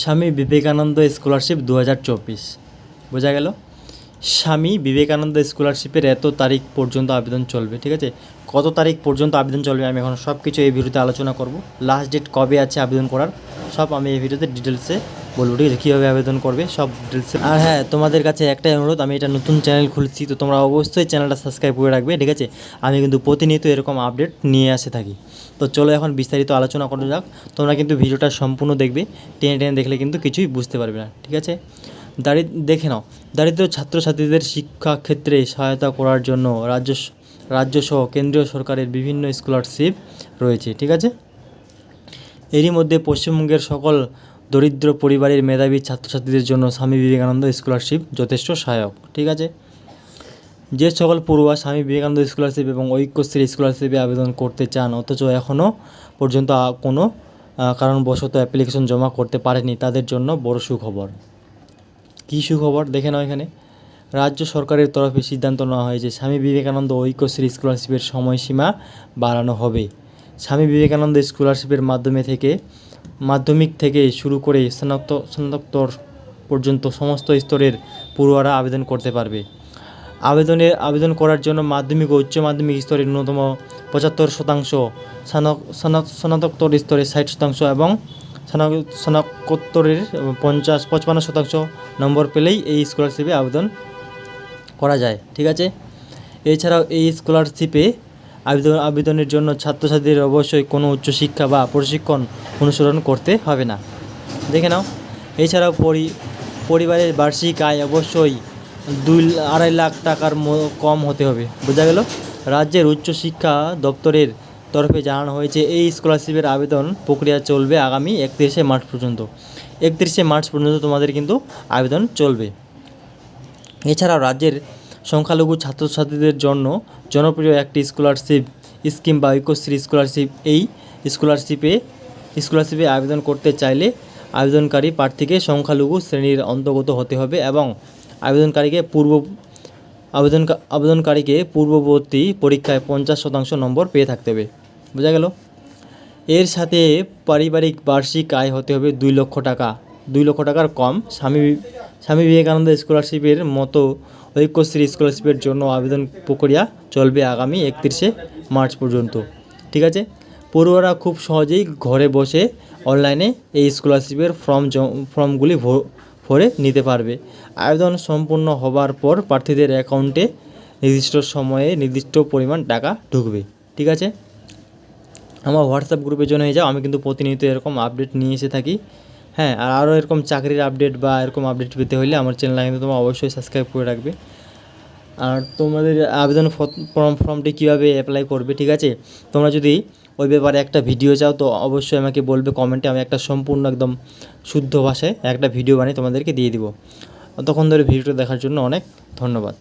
Swami Vivekananda scholarship দু হাজার চব্বিশ। বোঝা গেল? স্বামী বিবেকানন্দ স্কলারশিপের এত তারিখ পর্যন্ত আবেদন চলবে, ঠিক আছে? কত তারিখ পর্যন্ত আবেদন চলবে আমি এখন সব কিছু এই ভিডিওতে আলোচনা করব। লাস্ট ডেট কবে আছে আবেদন করার, সব আমি এই ভিডিওতে ডিটেলসে বলব, ঠিক আছে? কীভাবে আবেদন করবে, সব ডিটেলসে আর হ্যাঁ তোমাদের কাছে একটাই অনুরোধ, আমি এটা নতুন চ্যানেল খুলছি, তো তোমরা অবশ্যই চ্যানেলটা সাবস্ক্রাইব করে রাখবে, ঠিক আছে? আমি কিন্তু প্রতিনিয়ত এরকম আপডেট নিয়ে আসে থাকি। তো চলো এখন বিস্তারিত আলোচনা করা যাক। তোমরা কিন্তু ভিডিওটা সম্পূর্ণ দেখবে, টেনে টেনে দেখলে কিন্তু কিছুই বুঝতে পারবে না, ঠিক আছে? দারি দেখে নাও। দারিদ্র ছাত্রছাত্রীদের শিক্ষা ক্ষেত্রে সহায়তা করার জন্য রাজ্য স- রাজ্য সহ কেন্দ্রীয় সরকারের বিভিন্ন স্কলারশিপ রয়েছে, ঠিক আছে? এরই মধ্যে পশ্চিমবঙ্গের সকল দরিদ্র পরিবারের মেধাবী ছাত্রছাত্রীদের জন্য স্বামী বিবেকানন্দ স্কলারশিপ যথেষ্ট সহায়ক, ঠিক আছে? যে সকল পড়ুয়া স্বামী বিবেকানন্দ স্কলারশিপ এবং ঐক্যশ্রী স্কলারশিপে আবেদন করতে চান, অথচ এখনও পর্যন্ত কোনো কারণবশত অ্যাপ্লিকেশন জমা করতে পারেনি, তাদের জন্য বড় সুখবর। কী সুখবর? দেখে নাও এখানে। রাজ্য সরকারের তরফে সিদ্ধান্ত নেওয়া হয়েছে স্বামী বিবেকানন্দ ঐক্যশ্রী স্কলারশিপের সময়সীমা বাড়ানো হবে। স্বামী বিবেকানন্দ স্কলারশিপের মাধ্যমে থেকে, মাধ্যমিক থেকে শুরু করে স্নাতক, স্নাতকোত্তর পর্যন্ত সমস্ত স্তরের পড়ুয়ারা আবেদন করতে পারবে। আবেদনের আবেদন করার জন্য মাধ্যমিক ও উচ্চ মাধ্যমিক স্তরে ন্যূনতম পঁচাত্তর শতাংশ, স্নাতক স্নাতক, স্নাতকোত্তর স্তরে ষাট শতাংশ এবং স্নাতক- স্নাতকোত্তরের পঞ্চাশ, পঁচপান্ন শতাংশ নম্বর পেলেই এই স্কলারশিপে আবেদন করা যায়, ঠিক আছে? এছাড়াও এই স্কলারশিপে আবেদন, আবেদনের জন্য ছাত্রছাত্রীদের অবশ্যই কোনো উচ্চশিক্ষা বা প্রশিক্ষণ অনুসরণ করতে হবে না। দেখে নাও, এছাড়াও পরি, পরিবারের বার্ষিক আয় অবশ্যই দুই আড়াই লাখ টাকার কম হতে হবে। বোঝা গেল? রাজ্যের উচ্চশিক্ষা দপ্তরের তরফে জানানো হয়েছে, এই স্কলারশিপের আবেদন প্রক্রিয়া চলবে আগামী একত্রিশে মার্চ পর্যন্ত। একত্রিশে মার্চ পর্যন্ত তোমাদের কিন্তু আবেদন চলবে। এছাড়াও রাজ্যের সংখ্যালঘু ছাত্রছাত্রীদের জন্য জনপ্রিয় একটি স্কলারশিপ স্কিম বা ঐক্যশ্রী স্কলারশিপ এই স্কলারশিপে স্কলারশিপে আবেদন করতে চাইলে আবেদনকারী প্রার্থীকে সংখ্যালঘু শ্রেণির অন্তর্গত হতে হবে এবং আবেদনকারীকে পূর্ব আবেদন আবেদনকারীকে পূর্ববর্তী পরীক্ষায় পঞ্চাশ শতাংশ নম্বর পেয়ে থাকতে হবে। বোঝা গেল? এর সাথে পারিবারিক বার্ষিক আয় হতে হবে দুই লক্ষ টাকা। দুই লক্ষ টাকার কম। স্বামী স্বামী বিবেকানন্দ স্কলারশিপের মতো ঐক্যশ্রী স্কলারশিপের জন্য আবেদন প্রক্রিয়া চলবে আগামী একত্রিশে মার্চ পর্যন্ত। ঠিক আছে? পড়ুয়ারা খুব সহজেই ঘরে বসে অনলাইনে এই স্কলারশিপের ফর্ম ফর্মগুলি ভরে নিতে পারবে। আবেদন সম্পূর্ণ হবার পর প্রার্থীদের অ্যাকাউন্টে নির্দিষ্ট সময়ে নির্দিষ্ট পরিমাণ টাকা ঢুকবে। ঠিক আছে? আমার হোয়াটসঅ্যাপ গ্রুপে জন্য হয়ে যাও, আমি কিন্তু প্রতিনিয়ত এরকম আপডেট নিয়ে এসে থাকি। হ্যাঁ আর আরও এরকম চাকরির আপডেট বা এরকম আপডেট পেতে হলে আমার চ্যানেল কিন্তু তোমার অবশ্যই সাবস্ক্রাইব করে রাখবে। আর তোমাদের আবেদন ফর্ম ফর্মটি কীভাবে অ্যাপ্লাই করবে, ঠিক আছে? তোমরা যদি ওই ব্যাপারে একটা ভিডিও চাও, তো অবশ্যই আমাকে বলবে কমেন্টে আমি একটা সম্পূর্ণ একদম শুদ্ধ ভাষায় একটা ভিডিও বানিয়ে তোমাদেরকে দিয়ে দিব। তখন ধরে ভিডিওটা দেখার জন্য অনেক ধন্যবাদ।